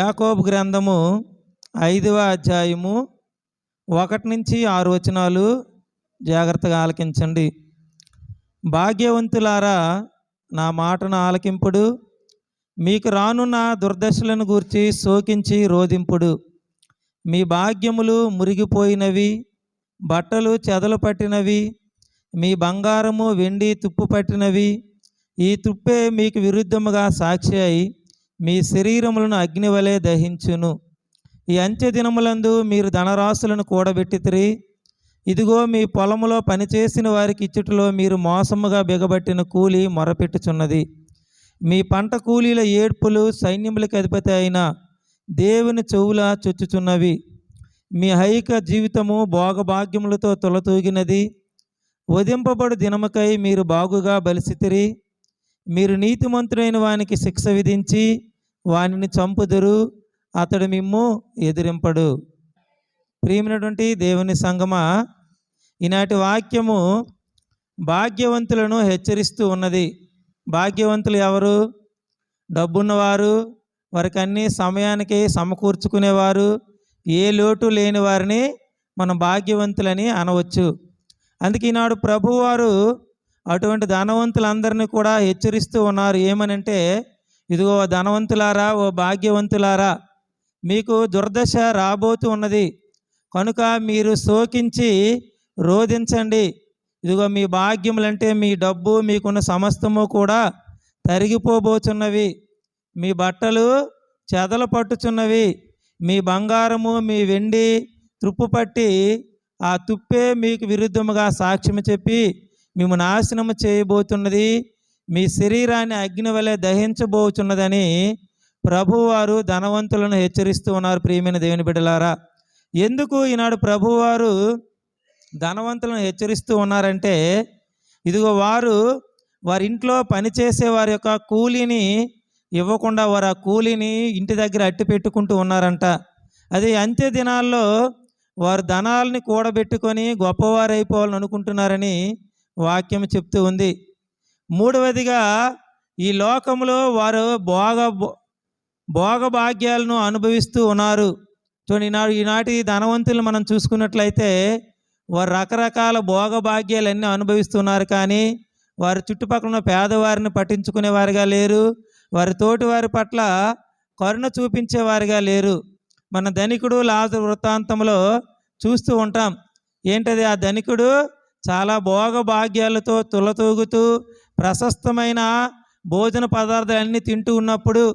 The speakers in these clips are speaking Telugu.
యాకోబు గ్రంథము ఐదవ అధ్యాయము ఒకటి నుంచి ఆరు వచనాలు జాగ్రత్తగా ఆలకించండి. భాగ్యవంతులారా నా మాటను ఆలకింపుడు మీకు రానున్న దుర్దశలను గూర్చి శోకించి రోధింపుడు. మీ భాగ్యములు మురిగిపోయినవి బట్టలు చెదలు పట్టినవి మీ బంగారము వెండి తుప్పు పట్టినవి ఈ తుప్పే మీకు విరుద్ధముగా సాక్షి అయి మీ శరీరములను అగ్నివలే దహించును. ఈ అంత్య దినములందు మీరు ధనరాశులను కూడబెట్టితిరి. ఇదిగో మీ పొలములో పనిచేసిన వారికి ఇచ్చుటలో మీరు మోసముగా బిగబట్టిన కూలి మొరపెట్టుచున్నది. మీ పంట కూలీల ఏడ్పులు సైన్యములకు అధిపతి అయిన దేవుని చెవుల చొచ్చుచున్నవి. మీ హైక జీవితము భోగభాగ్యములతో తొలతూగినది. వధింపబడు దినముకై మీరు బాగుగా బలిసితిరి. మీరు నీతిమంతుడైన వానికి శిక్ష విధించి వానిని చంపుదురు అతడు మిమ్ము ఎదిరింపడు. ప్రియమైనటువంటి దేవుని సంగమ ఈనాటి వాక్యము భాగ్యవంతులను హెచ్చరిస్తూ ఉన్నది. భాగ్యవంతులు ఎవరు? డబ్బున్నవారు వారికి అన్ని సమయానికి సమకూర్చుకునేవారు ఏ లోటు లేని వారిని మనం భాగ్యవంతులని అనవచ్చు. అందుకే ఈనాడు ప్రభువారు అటువంటి ధనవంతులందరినీ కూడా హెచ్చరిస్తూ ఉన్నారు. ఏమనంటే ఇదిగో ధనవంతులారా ఓ భాగ్యవంతులారా మీకు దుర్దశ రాబోతూ ఉన్నది. కనుక మీరు శోకించి రోధించండి. ఇదిగో మీ భాగ్యములంటే మీ డబ్బు మీకున్న సమస్తము కూడా తరిగిపోబోచున్నవి. మీ బట్టలు చెదలు పట్టుచున్నవి. మీ బంగారము మీ వెండి తుప్పు పట్టి ఆ తుప్పే మీకు విరుద్ధముగా సాక్ష్యం చెప్పి మేము నాశనము చేయబోతున్నది. మీ శరీరాన్ని అగ్ని వలె దహించబోచున్నదని ప్రభువారు ధనవంతులను హెచ్చరిస్తూ ఉన్నారు ప్రియమైన దేవుని బిడ్డలారా. ఎందుకు ఈనాడు ప్రభువారు ధనవంతులను హెచ్చరిస్తూ ఉన్నారంటే ఇదిగో వారు వారి ఇంట్లో పనిచేసే వారి యొక్క కూలీని ఇవ్వకుండా వారు ఆ కూలీని ఇంటి దగ్గర అట్టి పెట్టుకుంటూ ఉన్నారంట. అది అంత్య దినాల్లో వారు ధనాలని కూడబెట్టుకొని గొప్పవారైపోవాలని అనుకుంటున్నారని వాక్యం చెప్తూ ఉంది. మూడవదిగా ఈ లోకంలో వారు భోగ భోగభాగ్యాలను అనుభవిస్తూ ఉన్నారు. చూడండి ఈనాడు ఈనాటి ధనవంతులు మనం చూసుకున్నట్లయితే వారు రకరకాల భోగభాగ్యాలన్నీ అనుభవిస్తున్నారు కానీ వారి చుట్టుపక్కల ఉన్న పేదవారిని పట్టించుకునేవారుగా లేరు. వారి తోటి వారి పట్ల కరుణ చూపించేవారుగా లేరు. మన ధనికుడు లాజ వృత్తాంతంలో చూస్తూ ఉంటాం. ఏంటది? ఆ ధనికుడు చాలా భోగభాగ్యాలతో తులతూగుతూ ప్రశస్తమైన భోజన పదార్థాలన్నీ తింటూ ఉన్నప్పుడు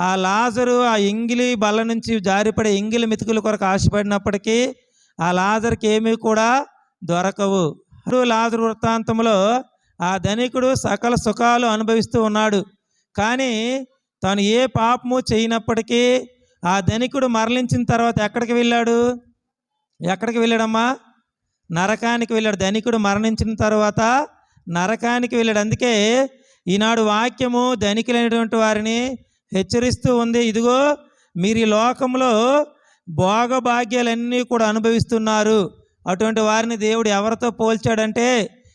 ఆ లాజరు ఆ ఎంగిలి బల్ల నుంచి జారిపడే ఎంగిలి మెతుకుల కొరకు ఆశపడినప్పటికీ ఆ లాజర్కి ఏమీ కూడా దొరకవు. ఇప్పుడు లాజరు వృత్తాంతంలో ఆ ధనికుడు సకల సుఖాలు అనుభవిస్తూ ఉన్నాడు. కానీ తాను ఏ పాపము చేయనప్పటికీ ఆ ధనికుడు మరణించిన తర్వాత ఎక్కడికి వెళ్ళాడు? ఎక్కడికి వెళ్ళాడమ్మా? నరకానికి వెళ్ళాడు. ధనికుడు మరణించిన తర్వాత నరకానికి వెళ్ళాడు. అందుకే ఈనాడు వాక్యము ధనికులైనటువంటి వారిని హెచ్చరిస్తూ ఉంది. ఇదిగో మీరు ఈ లోకంలో భోగభాగ్యాలన్నీ కూడా అనుభవిస్తున్నారు. అటువంటి వారిని దేవుడు ఎవరితో పోల్చాడంటే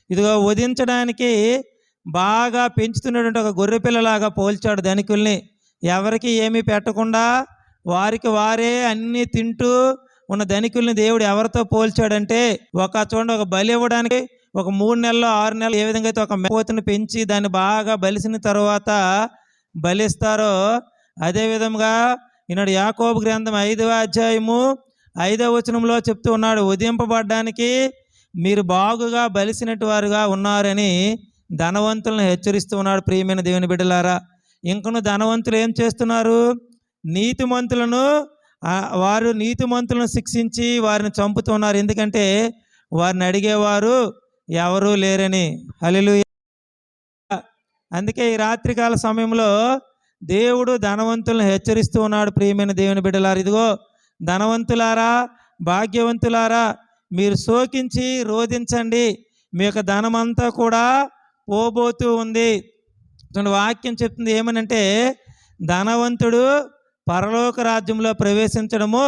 ఇదిగో వధించడానికి బాగా పెంచుతున్నటువంటి ఒక గొర్రెపిల్లలాగా పోల్చాడు ధనికుల్ని. ఎవరికి ఏమీ పెట్టకుండా వారికి వారే అన్నీ తింటూ ఉన్న ధనికుల్ని దేవుడు ఎవరితో పోల్చాడంటే ఒక చూడండి ఒక బలి ఇవ్వడానికి ఒక మూడు నెలలు ఆరు నెలలు ఏ విధంగా అయితే ఒక మేపోతుని పెంచి దాన్ని బాగా బలిసిన తర్వాత బలిస్తారో అదే విధంగా ఈనాడు యాకోబు గ్రంథం ఐదవ అధ్యాయము ఐదవ వచనంలో చెప్తూ ఉన్నాడు ఉదయింపబడ్డానికి మీరు బాగుగా బలిసినట్టు వారుగా ఉన్నారని ధనవంతులను హెచ్చరిస్తూ ఉన్నాడు ప్రియమైన దేవుని బిడ్డలారా. ఇంకను ధనవంతులు ఏం చేస్తున్నారు? నీతిమంతులను వారు నీతిమంతులను శిక్షించి వారిని చంపుతున్నారు ఎందుకంటే వారిని అడిగేవారు ఎవరూ లేరని. హల్లెలూయా. అందుకే ఈ రాత్రికాల సమయంలో దేవుడు ధనవంతులను హెచ్చరిస్తూ ఉన్నాడు. ప్రియమైన దేవుని బిడ్డలారు ఇదిగో ధనవంతులారా భాగ్యవంతులారా మీరు శోకించి రోధించండి. మీ యొక్క ధనమంతా కూడా పోబోతూ ఉంది. వాక్యం చెప్తుంది ఏమనంటే ధనవంతుడు పరలోక రాజ్యంలో ప్రవేశించడము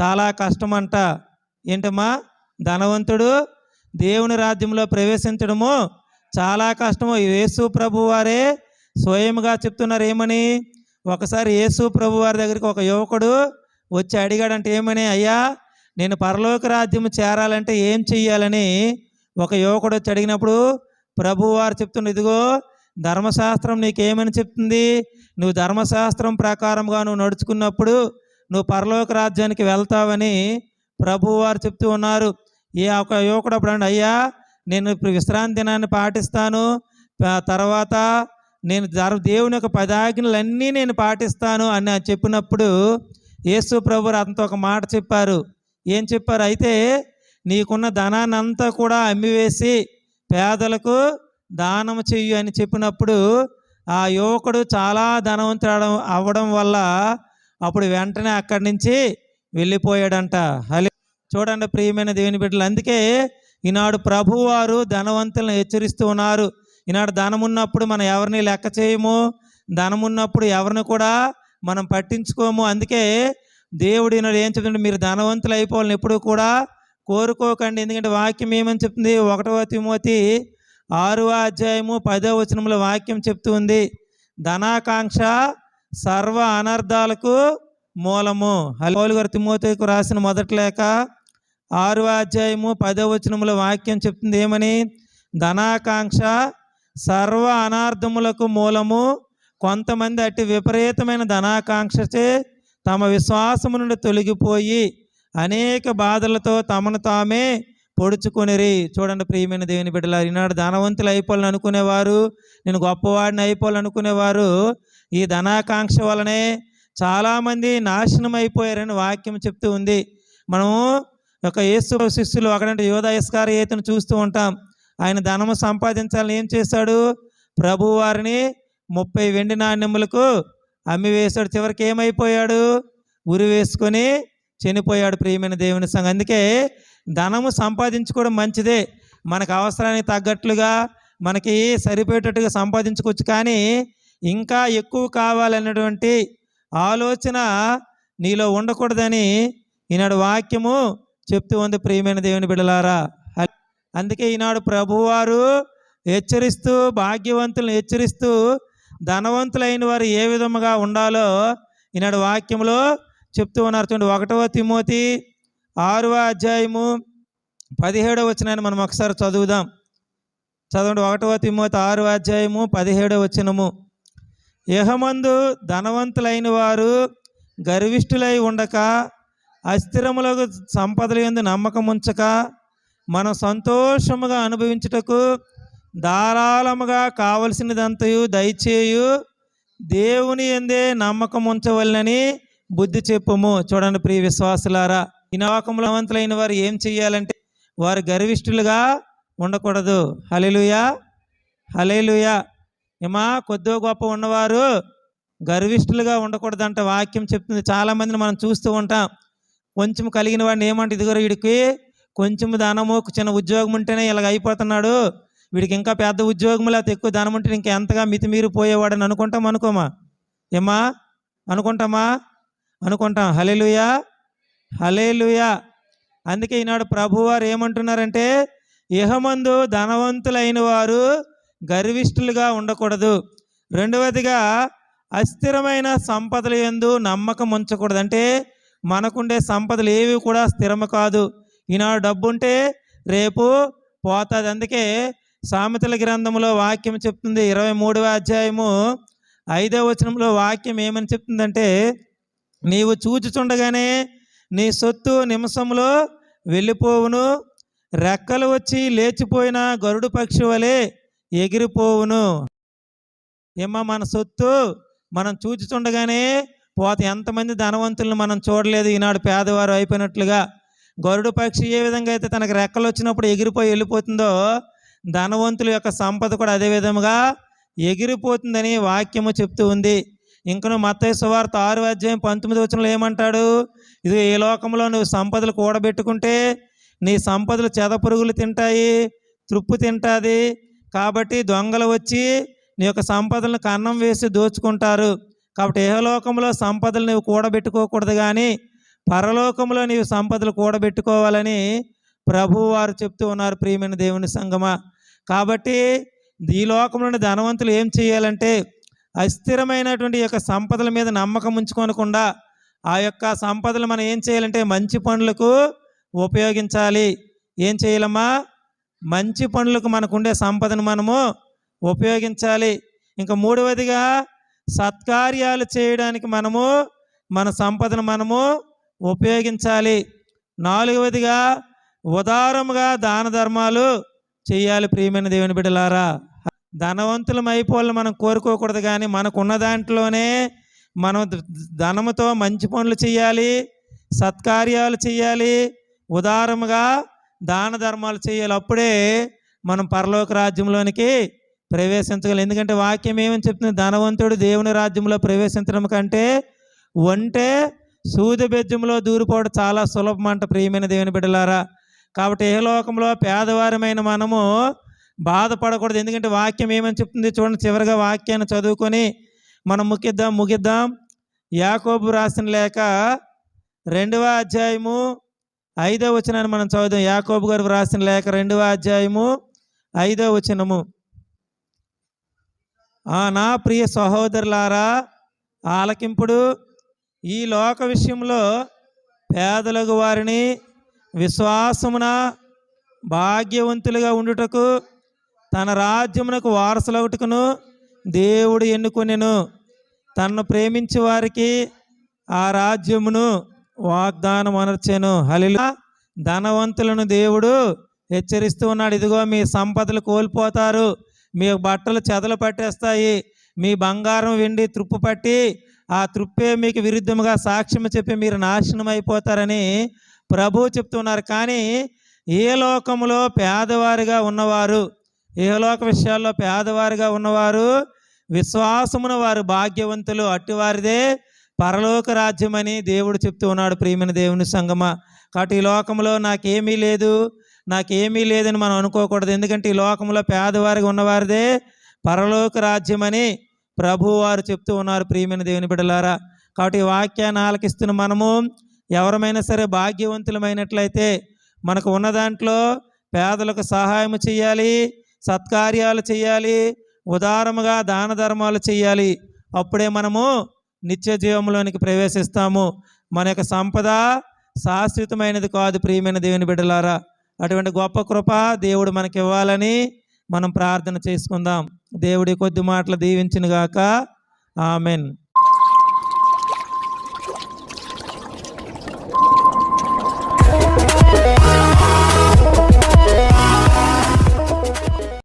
చాలా కష్టమంట. ఏంటమ్మా? ధనవంతుడు దేవుని రాజ్యంలో ప్రవేశించడము చాలా కష్టము. యేసు ప్రభు వారే స్వయంగా చెప్తున్నారు ఏమని? ఒకసారి యేసు ప్రభు వారి దగ్గరికి ఒక యువకుడు వచ్చి అడిగాడంటే ఏమని? అయ్యా నేను పరలోక రాజ్యం చేరాలంటే ఏం చెయ్యాలని ఒక యువకుడు వచ్చి అడిగినప్పుడు ప్రభు వారు చెప్తున్న ఇదిగో ధర్మశాస్త్రం నీకేమని చెప్తుంది? నువ్వు ధర్మశాస్త్రం ప్రకారంగా నువ్వు నడుచుకున్నప్పుడు నువ్వు పరలోక రాజ్యానికి వెళ్తావని ప్రభువారు చెప్తూ ఉన్నారు. ఏ ఒక యువకుడు అప్పుడు అండి అయ్యా నేను ఇప్పుడు విశ్రాంతి దినాన్ని పాటిస్తాను. తర్వాత నేను దేవుని యొక్క పదాజ్ఞలన్నీ నేను పాటిస్తాను అని చెప్పినప్పుడు యేసు ప్రభు అంత ఒక మాట చెప్పారు. ఏం చెప్పారు? అయితే నీకున్న ధనాన్ని అంతా కూడా అమ్మివేసి పేదలకు దానం చెయ్యి అని చెప్పినప్పుడు ఆ యువకుడు చాలా ధనవంతుడు అవ్వడం వల్ల అప్పుడు వెంటనే అక్కడి నుంచి వెళ్ళిపోయాడంట. హలి చూడండి ప్రియమైన దేవుని బిడ్డలు అందుకే ఈనాడు ప్రభువారు ధనవంతులను హెచ్చరిస్తూ ఉన్నారు. ఈనాడు ధనం ఉన్నప్పుడు మనం ఎవరిని లెక్క చేయము? ధనం ఉన్నప్పుడు ఎవరిని కూడా మనం పట్టించుకోము. అందుకే దేవుడు ఈనాడు ఏం చెప్తుంటే మీరు ధనవంతులు అయిపోవాలని ఎప్పుడూ కూడా కోరుకోకండి. ఎందుకంటే వాక్యం ఏమని చెప్తుంది? ఒకటవ తిమోతి ఆరవ అధ్యాయము పదో వచనంలో వాక్యం చెప్తుంది ధనాకాంక్ష సర్వ అనర్థాలకు మూలము. హలోలు గారు తిమోతికు రాసిన మొదటి లేఖ ఆరు అధ్యాయము పదవచనముల వాక్యం చెప్తుంది ఏమని? ధనాకాంక్ష సర్వ అనార్థములకు మూలము కొంతమంది అట్టి విపరీతమైన ధనాకాంక్షచే తమ విశ్వాసము నుండి తొలగిపోయి అనేక బాధలతో తమను తామే పొడుచుకునిరి. చూడండి ప్రియమైన దేవుని బిడ్డలారు ఈనాడు ధనవంతులు అయిపోవాలని అనుకునేవారు నేను గొప్పవాడిని అయిపోవాలని అనుకునేవారు ఈ ధనాకాంక్ష వలనే చాలామంది నాశనం అయిపోయారని వాక్యం చెప్తూ ఉంది. మనము ఒక యేసు శిష్యులు ఒకడంటే యోధ ఇస్కార ఏతను చూస్తూ ఉంటాం. ఆయన ధనము సంపాదించాలని ఏం చేశాడు? ప్రభు వారిని ముప్పై వెండి నాణ్యములకు అమ్మి వేశాడు. చివరికి ఏమైపోయాడు? ఉరి వేసుకొని చనిపోయాడు ప్రియమైన దేవుని సంఘం. అందుకే ధనము సంపాదించుకోవడం మంచిదే. మనకు అవసరానికి తగ్గట్లుగా మనకి సరిపోయేటట్టుగా సంపాదించుకోవచ్చు. కానీ ఇంకా ఎక్కువ కావాలన్నటువంటి ఆలోచన నీలో ఉండకూడదని ఈనాడు వాక్యము చెప్తూ ఉంది ప్రియమైన దేవుని బిడలారా అందుకే ఈనాడు ప్రభువారు హెచ్చరిస్తూ భాగ్యవంతులను హెచ్చరిస్తూ ధనవంతులైన వారు ఏ విధముగా ఉండాలో ఈనాడు వాక్యంలో చెప్తూ ఉన్నారు చూడండి. ఒకటవ తిమోతి ఆరవ అధ్యాయము పదిహేడవ వచనాన్ని మనం ఒకసారి చదువుదాం. చదవండి. ఒకటవ తిమోతి ఆరవ అధ్యాయము పదిహేడవ వచనము. యహమందు ధనవంతులైన వారు గర్విష్ఠులై ఉండక అస్థిరములకు సంపదల ఎందు నమ్మకం ఉంచక మనం సంతోషముగా అనుభవించుటకు ధారాళముగా కావలసినదంతయు దయచేయు. దేవుని ఎందే నమ్మకం ఉంచవలనని బుద్ధి చెప్పుము. చూడండి ప్రియ విశ్వాసులారా ఇనవాకములవంతులైన వారు ఏం చెయ్యాలంటే వారు గర్విష్ఠులుగా ఉండకూడదు. హలేలుయా హలేలుయా ఏమా కొద్దో గొప్ప ఉన్నవారు గర్విష్ఠులుగా ఉండకూడదంట వాక్యం చెప్తుంది. చాలామందిని మనం చూస్తూ ఉంటాం. కొంచెం కలిగిన వాడిని ఏమంటే ఇదిగో వీడికి కొంచెం ధనము చిన్న ఉద్యోగం ఉంటేనే ఇలాగ అయిపోతున్నాడు. వీడికి ఇంకా పెద్ద ఉద్యోగం లేకపోతే ఎక్కువ దానం ఉంటే ఇంకా ఎంతగా మితిమీరిపోయేవాడని అనుకుంటాం అనుకోమా? ఏమా అనుకుంటామా? అనుకుంటాం. హలేలుయా హలేలుయా అందుకే ఈనాడు ప్రభువారు ఏమంటున్నారంటే ఇహమందు ధనవంతులైన వారు గర్విష్ఠులుగా ఉండకూడదు. రెండవదిగా అస్థిరమైన సంపదల ఎందు నమ్మకం ఉంచకూడదు. అంటే మనకుండే సంపదలు ఏవి కూడా స్థిరము కాదు. ఈనాడు డబ్బు ఉంటే రేపు పోతుంది. అందుకే సామెతల గ్రంథంలో వాక్యం చెప్తుంది. ఇరవై మూడవ అధ్యాయము ఐదవ వచనంలో వాక్యం ఏమని చెప్తుందంటే నీవు చూచుచుండగానే నీ సొత్తు నిమిషంలో వెళ్ళిపోవును. రెక్కలు వచ్చి లేచిపోయిన గరుడు పక్షి వలె ఎగిరిపోవును. ఏమో మన సొత్తు మనం చూచుచుండగానే పోత ఎంతమంది ధనవంతులను మనం చూడలేదు? ఈనాడు పేదవారు అయిపోయినట్లుగా గరుడు పక్షి ఏ విధంగా అయితే తనకు రెక్కలు వచ్చినప్పుడు ఎగిరిపోయి వెళ్ళిపోతుందో ధనవంతుల యొక్క సంపద కూడా అదే విధముగా ఎగిరిపోతుందని వాక్యము చెప్తూ ఉంది. ఇంకను మత్తయి సువార్త ఆరు అధ్యాయం పంతొమ్మిది వచనంలో ఏమంటాడు? ఇది ఏ లోకంలో నువ్వు సంపదలు కూడబెట్టుకుంటే నీ సంపదలు చెదపురుగులు తింటాయి తృప్పు తింటాది. కాబట్టి దొంగలు వచ్చి నీ యొక్క సంపదలను కన్నం వేసి దోచుకుంటారు. కాబట్టి ఏహలోకంలో సంపదలు నువ్వు కూడబెట్టుకోకూడదు కానీ పరలోకంలో నీవు సంపదలు కూడబెట్టుకోవాలని ప్రభువు వారు చెప్తూ ఉన్నారు ప్రియమైన దేవుని సంగమా. కాబట్టి ఈ లోకంలోని ధనవంతులు ఏం చేయాలంటే అస్థిరమైనటువంటి యొక్క సంపదల మీద నమ్మకం ఉంచుకోనకుండా ఆ యొక్క సంపదలు మనం ఏం చేయాలంటే మంచి పనులకు ఉపయోగించాలి. ఏం చేయాలమ్మా? మంచి పనులకు మనకుండే సంపదను మనము ఉపయోగించాలి. ఇంకా మూడవదిగా సత్కార్యాలు చేయడానికి మనము మన సంపదను మనము ఉపయోగించాలి. నాలుగవదిగా ఉదారముగా దాన ధర్మాలు చేయాలి ప్రియమైన దేవుని బిడ్డలారా. ధనవంతులం అయిపోవాలని మనం కోరుకోకూడదు కానీ మనకున్న దాంట్లోనే మనం ధనముతో మంచి పనులు చేయాలి సత్కార్యాలు చేయాలి ఉదారముగా దాన ధర్మాలు చేయాలి. అప్పుడే మనం పరలోక రాజ్యంలోనికి ప్రవేశించగలం. ఎందుకంటే వాక్యం ఏమని చెప్తుంది? ధనవంతుడు దేవుని రాజ్యంలో ప్రవేశించడం కంటే ఒంటే సూది బెజ్జంలో దూరిపోవడం చాలా సులభం అంట ప్రియమైన దేవుని బిడ్డలారా. కాబట్టి ఏ లోకంలో పేదవారమైన మనము బాధపడకూడదు. ఎందుకంటే వాక్యం ఏమని చెప్తుంది? చూడండి చివరిగా వాక్యాన్ని చదువుకొని మనం ముగిద్దాం ముగిద్దాం. యాకోబు రాసిన లేక రెండవ అధ్యాయము ఐదవ వచనాన్ని మనం చదువుదాం. యాకోబు గారు రాసిన లేక రెండవ అధ్యాయము ఐదవ వచనము. ఆ నా ప్రియ సహోదరులారా ఆలకింపుడు ఈ లోక విషయంలో పేదలకు వారిని విశ్వాసమున భాగ్యవంతులుగా ఉండుటకు తన రాజ్యమునకు వారసులవుటకును దేవుడు ఎన్నుకొనెను. తనను ప్రేమించే వారికి ఆ రాజ్యమును వాగ్దానం అనర్చెను హలిలా ధనవంతులను దేవుడు హెచ్చరిస్తూ ఉన్నాడు. ఇదిగో మీ సంపదలు కోల్పోతారు. మీ బట్టలు చెదలు పట్టేస్తాయి. మీ బంగారం వెండి తృప్పు పట్టి ఆ తృప్పే మీకు విరుద్ధముగా సాక్ష్యం చెప్పి మీరు నాశనం అయిపోతారని ప్రభు చెప్తున్నారు. కానీ ఏ లోకములో పేదవారిగా ఉన్నవారు ఏ లోక విషయాల్లో పేదవారిగా ఉన్నవారు విశ్వాసమున వారు భాగ్యవంతులు అట్టివారిదే పరలోక రాజ్యమని దేవుడు చెప్తూ ఉన్నాడు ప్రియమైన దేవుని సంగమ. కాబట్టి ఈ లోకంలో నాకేమీ లేదు. నాకేమీ లేదని మనం అనుకోకూడదు. ఎందుకంటే ఈ లోకంలో పేదవారిగా ఉన్నవారిదే పరలోక రాజ్యమని ప్రభువారు చెప్తూ ఉన్నారు ప్రియమైన దేవుని బిడ్డలారా. కాబట్టి ఈ వాక్యాన్ని ఆలకిస్తున్న మనము ఎవరమైనా సరే భాగ్యవంతులమైనట్లయితే మనకు ఉన్న దాంట్లో పేదలకు సహాయం చేయాలి సత్కార్యాలు చేయాలి ఉదారముగా దాన ధర్మాలు చేయాలి. అప్పుడే మనము నిత్య జీవంలోనికి ప్రవేశిస్తాము. మన యొక్క సంపద శాశ్వతమైనది కాదు ప్రియమైన దేవుని బిడ్డలారా. అటువంటి గొప్ప కృప దేవుడు మనకి ఇవ్వాలని మనం ప్రార్థన చేసుకుందాం. దేవుడి కొద్ది మాటలు దీవించినగాక. ఆమెన్.